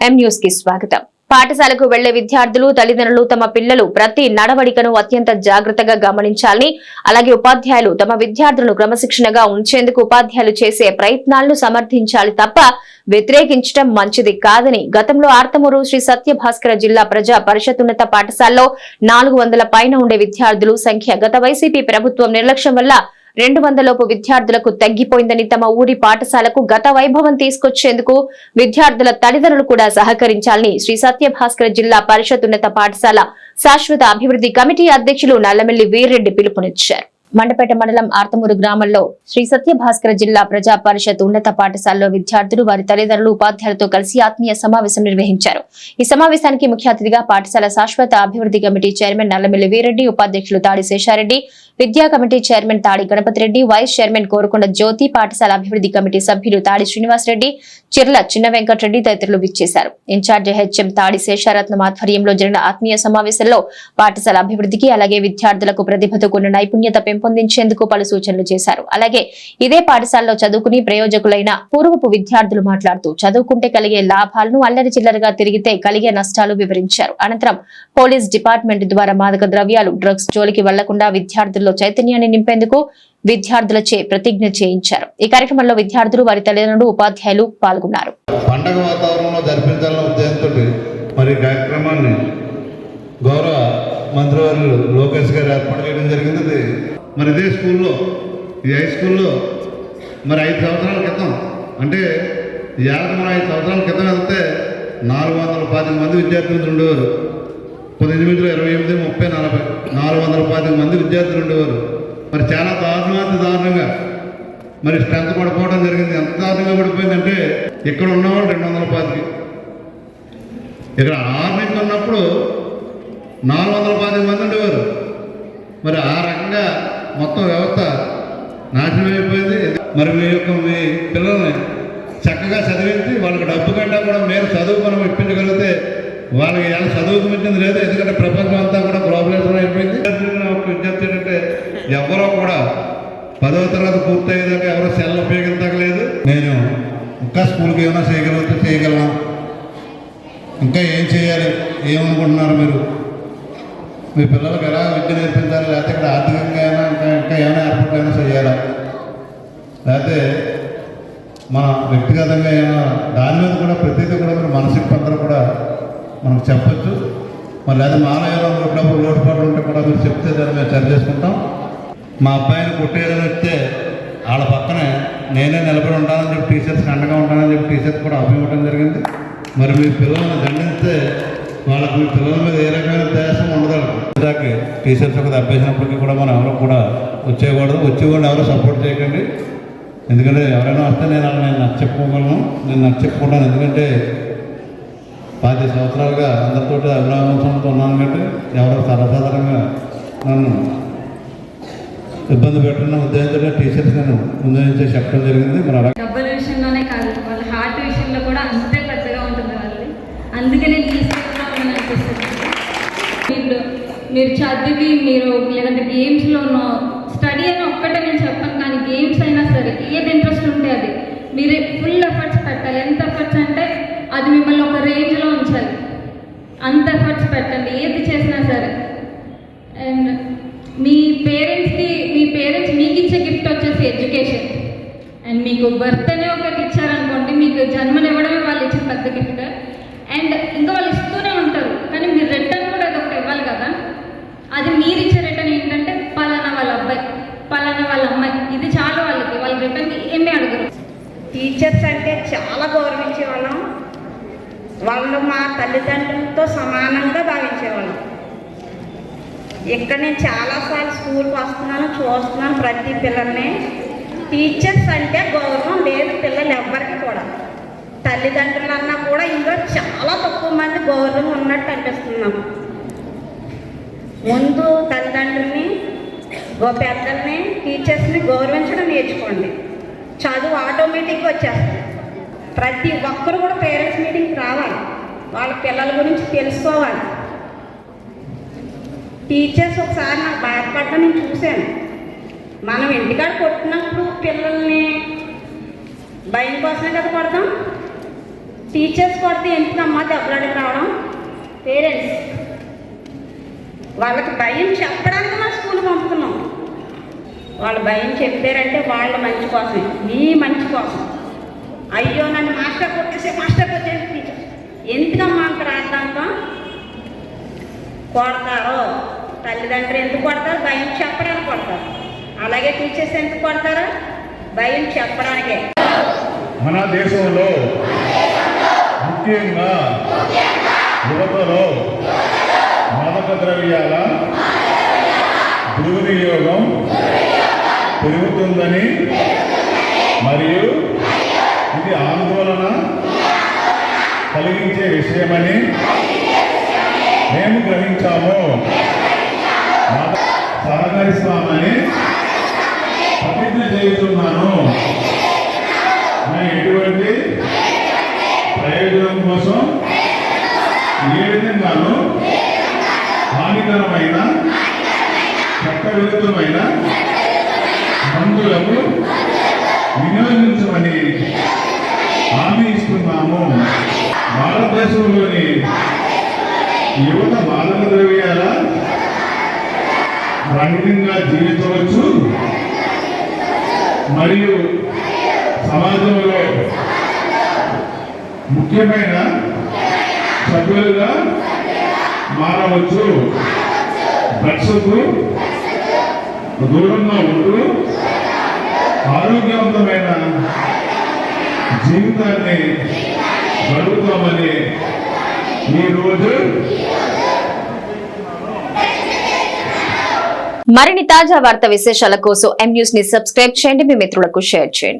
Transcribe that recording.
ఎం న్యూస్కి స్వాగతం. పాఠశాలకు వెళ్ళే విద్యార్థులు తల్లిదండ్రులు తమ పిల్లలు ప్రతి నడవడికను అత్యంత జాగ్రత్తగా గమనించాలని అలాగే ఉపాధ్యాయులు తమ విద్యార్థులను క్రమశిక్షణగా ఉంచేందుకు ఉపాధ్యాయులు చేసే ప్రయత్నాలను సమర్థించాలి తప్ప వ్యతిరేకించడం మంచిది కాదని గతంలో ఆర్తమూరు శ్రీ సత్యభాస్కర జిల్లా ప్రజా పరిషత్ ఉన్నత పాఠశాలలో నాలుగు వందల పైన ఉండే విద్యార్థులు సంఖ్య గత వైసీపీ ప్రభుత్వం నిర్లక్ష్యం వల్ల రెండు వందలలోపు విద్యార్థులకు తగ్గిపోయిందని తమ ఊరి పాఠశాలకు గత వైభవం తీసుకొచ్చేందుకు విద్యార్థుల తల్లిదండ్రులు కూడా సహకరించాలని శ్రీ సత్యభాస్కర్ జిల్లా పరిషత్ ఉన్నత పాఠశాల శాశ్వత అభివృద్ధి కమిటీ అధ్యక్షులు నల్లమెల్లి వీర్రెడ్డి పిలుపునిచ్చారు. మండపేట మండలం ఆర్తమూరు గ్రామంలో శ్రీ సత్యభాస్కర జిల్లా ప్రజా పరిషత్ ఉన్నత పాఠశాలలో విద్యార్థులు వారి తల్లిదండ్రులు ఉపాధ్యాయులతో కలిసి ఆత్మీయ సమావేశం నిర్వహించారు. ఈ సమావేశానికి ముఖ్య అతిథిగా పాఠశాల శాశ్వత అభివృద్ధి కమిటీ చైర్మన్ నల్లమిల్లి వీరెడ్డి ఉపాధ్యక్షులు తాడి శేషారెడ్డి విద్యా committee chairman Tadi Ganapathi Reddy vice chairman Korukonda Jyothi పాఠశాల అభివృద్ధి కమిటీ సభ్యులు తాడి శ్రీనివాసరెడ్డి చిర్ల చిన్న వెంకటరెడ్డి తదితరులు విచ్చేశారు. ఇన్ఛార్జ్ హెచ్ఎం తాడి శేషారత్నం ఆధ్వర్యంలో జరిగిన ఆత్మీయ సమావేశంలో పాఠశాల అభివృద్ధికి అలాగే విద్యార్థులకు ప్రతిభతో కూడిన నైపుణ్యత పెంపొందించేందుకు పలు సూచనలు చేశారు. అలాగే ఇదే పాఠశాలలో చదువుకుని ప్రయోజకులైన పూర్వపు విద్యార్థులు మాట్లాడుతూ చదువుకుంటే కలిగే లాభాలను అల్లరి చిల్లరగా తిరిగితే కలిగే నష్టాలు వివరించారు. అనంతరం పోలీస్ డిపార్ట్మెంట్ ద్వారా మాదక ద్రవ్యాలు డ్రగ్స్ జోలికి వెళ్ళకుండా విద్యార్థుల్లో చైతన్యాన్ని నింపేందుకు విద్యార్థులచే ప్రతిజ్ఞ చేయించారు. ఈ కార్యక్రమంలో విద్యార్థులు వారి తల్లిదండ్రులు ఉపాధ్యాయులు పాల్గొన్నారు. పండగ వాతావరణంలో ఉద్దేశంతో మరి కార్యక్రమాన్ని గౌరవ మంత్రివర్యులు లోకేష్ గారు ఏర్పాటు చేయడం జరిగింది. మరి ఇదే స్కూల్లో ఈ హై స్కూల్లో మరి ఐదు సంవత్సరాల క్రితం అంటే ఏళ్ళకి మనం ఐదు సంవత్సరాల క్రితం వెళ్తే నాలుగు వందల పాతిక మంది విద్యార్థులు ఉండేవారు. పద్దెనిమిదిలో ఇరవై ఎనిమిది ముప్పై నలభై నాలుగు వందల పాతిక మంది విద్యార్థులు ఉండేవారు. మరి చాలా దారుణమైన దారుణంగా మరి స్ట్రెంత్ పడిపోవడం జరిగింది. ఎంత దారుణంగా పడిపోయిందంటే ఇక్కడ ఉన్నవాళ్ళు రెండు వందల పాతికి ఇక్కడ ఆరు ఉన్నప్పుడు నాలుగు వందల పాతిక మంది ఉండేవారు. మరి ఆ రకంగా మొత్తం వ్యవస్థ నాశనం అయిపోయింది. మరి మీ యొక్క మీ పిల్లల్ని చక్కగా చదివించి వాళ్ళకి డబ్బు కంటే కూడా మీరు చదువు మనం ఇప్పించగలిగితే వాళ్ళకి ఎలా చదువుకు మించింది లేదు. ఎందుకంటే ప్రపంచం అంతా కూడా గ్లోబలైజేషన్ అయిపోయింది. ఒక విజ్ఞప్తి ఏంటంటే ఎవరో కూడా పదవ తరగతి పూర్తయ్యేదాకా ఎవరో సెల్ ఉపయోగించగలేదు. నేను ఇంకా స్కూల్కి ఏమైనా చేయగలిగితే చేయగలను? ఇంకా ఏం చేయాలి? ఏమనుకుంటున్నారు మీరు? మీ పిల్లలకు ఎలా విద్య నేర్పించాలి? లేకపోతే ఇక్కడ ఆర్థిక లేకపోతే మన వ్యక్తిగతంగా ఏమైనా దాని మీద కూడా ప్రతిదీ కూడా మన మానసిక అందరూ కూడా మనకు చెప్పచ్చు. మరి లేదా మా ఉన్నప్పుడు లోటుపాట్లు ఉంటే కూడా మీరు చెప్తే దాన్ని మేము సరి చేసుకుంటాం. మా అబ్బాయిని కొట్టేదని వస్తే వాళ్ళ పక్కనే నేనే నిలబడి ఉంటానని చెప్పి టీచర్స్కి అండగా ఉంటానని చెప్పి టీచర్స్ కూడా అభివ్వడం జరిగింది. మరి మీ పిల్లల్ని దండిస్తే వాళ్ళకి మీ పిల్లల మీద ఏ రకమైన దేశం ఉండదు టీచర్స్ ఒక అభ్యసినప్పటికీ కూడా మనం ఎవరు కూడా వచ్చేయకూడదు. వచ్చేవాడిని ఎవరు సపోర్ట్ చేయకండి. ఎందుకంటే ఎవరైనా వస్తే నేను అలా నేను నచ్చ చెప్పుకోగలను నేను నచ్చ చెప్పుకుంటాను. ఎందుకంటే పాతి సంవత్సరాలుగా అందరితో అభిరామంతో ఉన్నాను కంటే ఎవరో సర్వసాధారణంగా నన్ను ఇబ్బంది పెట్టిన ఉద్దేశంతో టీచర్స్ నేను ముందు నుంచి చెప్పడం జరిగింది. మరి అలా డబ్బుల విషయంలోనే కాదు వాళ్ళ హార్ట్ విషయంలో కూడా అంతే పెద్దగా ఉంటుంది వాళ్ళది. అందుకనే నేను అనిపిస్తుంది మీరు మీరు చదివి మీరు లేదంటే గేమ్స్లోనో స్టడీ అని ఒక్కటే నేను చెప్పాను కానీ గేమ్స్ ఏది ఇంట్రెస్ట్ ఉంటే అది. మీరు ఫుల్ ఎఫర్ట్స్ పెట్టాలి. ఎంత ఎఫర్ట్స్ అంటే అది మిమ్మల్ని ఒక రేంజ్లో ఉంచాలి. అంత ఎఫర్ట్స్ పెట్టండి. ఏది చేసినా సరే. అండ్ మీ పేరెంట్స్కి మీ పేరెంట్స్ మీకు ఇచ్చే గిఫ్ట్ వచ్చేసి ఎడ్యుకేషన్ అండ్ మీకు బర్త్డే ఒకటి ఇచ్చారనుకోండి మీకు జన్మనివ్వడమే వాళ్ళు ఇచ్చిన పెద్ద గిఫ్ట్ అండ్ ఇంకా వాళ్ళు ఇస్తూనే ఉంటారు. కానీ మీరు రిటర్న్ కూడా అది ఒకటి ఇవ్వాలి కదా. అది మీరు ఇచ్చే రిటర్న్ ఏంటంటే పలానా వాళ్ళ అబ్బాయి పలానా వాళ్ళ అమ్మాయి ఇది చాలా వాళ్ళకి వాళ్ళ రిటర్న్ ఏమీ అడగరు టీచర్స్ అంటే చాలా గౌరవించే వాళ్ళం వాళ్ళు మా తల్లిదండ్రులతో సమానంగా భావించేవాళ్ళం. ఇక్కడ నేను చాలాసార్లు స్కూల్కి వస్తున్నాను చూస్తున్నాను ప్రతి పిల్లల్ని. టీచర్స్ అంటే గౌరవం లేదు పిల్లలు ఎవ్వరికి కూడా. తల్లిదండ్రులన్నా కూడా ఇంకా చాలా తక్కువ మంది గౌరవం ఉన్నట్టు అనిపిస్తున్నాం ముందు తల్లిదండ్రుల్ని గో పెద్దల్ని టీచర్స్ని గౌరవించడం నేర్చుకోండి. చదువు ఆటోమేటిక్గా వచ్చేస్తుంది. ప్రతి ఒక్కరు కూడా పేరెంట్స్ మీటింగ్కి రావాలి. వాళ్ళ పిల్లల గురించి తెలుసుకోవాలి. టీచర్స్ ఒకసారి నాకు బాధపడడం నేను చూశాను. మనం ఇంటికాడ కొట్టినప్పుడు పిల్లల్ని భయం కోసమే కదా కొడతాం. టీచర్స్ కొడితే ఎందుకమ్మా దెబ్బలాడికి రావడం? పేరెంట్స్ వాళ్ళకి భయం చెప్పడానికి మా స్కూల్ పంపుతున్నాం. వాళ్ళు భయం చెప్పారంటే వాళ్ళ మంచి కోసమే. నీ మంచి కోసం. అయ్యో నన్ను మాస్టర్ కొట్టేసే మాస్టర్ కొట్టేసి టీచర్. ఎందుకమ్మా అంత రాద్దాంతం? కొడతారు? తల్లిదండ్రులు ఎందుకు కొడతారు? భయం చెప్పడానికి కొడతారు. అలాగే టీచర్స్ ఎందుకు కొడతారు? భయం చెప్పడానికే. మన దేశంలో ముఖ్యంగా యువతలో మాదక ద్రవ్యాల దుర్వినియోగం పెరుగుతుందని మరియు ఇది ఆందోళన కలిగించే విషయమని మేము గ్రహించాము. మాద- సహకరిస్తామని ప్రతిజ్ఞ చేస్తున్నాను నా ఎటువంటి ప్రయోజనం కోసం ఏ విధంగానూ హానికరమైన చట్ట విరుద్ధమైన మందులకు వినియోగించమని హామీ ఇస్తున్నాము. భారతదేశంలోని యువత మాదక ద్రవ్యాల రహితంగా జీవించవచ్చు. మరియు సమాజంలో ముఖ్యమైన సభ్యులుగా మారవచ్చు. డ్రగ్స్కు దూరంగా ఉంటూ ఆరోగ్యవంతమైన జీవితాన్ని గడుపుతామని ఈరోజు మరిన్ని తాజా వార్త విశేషాల కోసం ఎం న్యూస్ని సబ్స్క్రైబ్ చేయండి. మీ మిత్రులకు షేర్ చేయండి.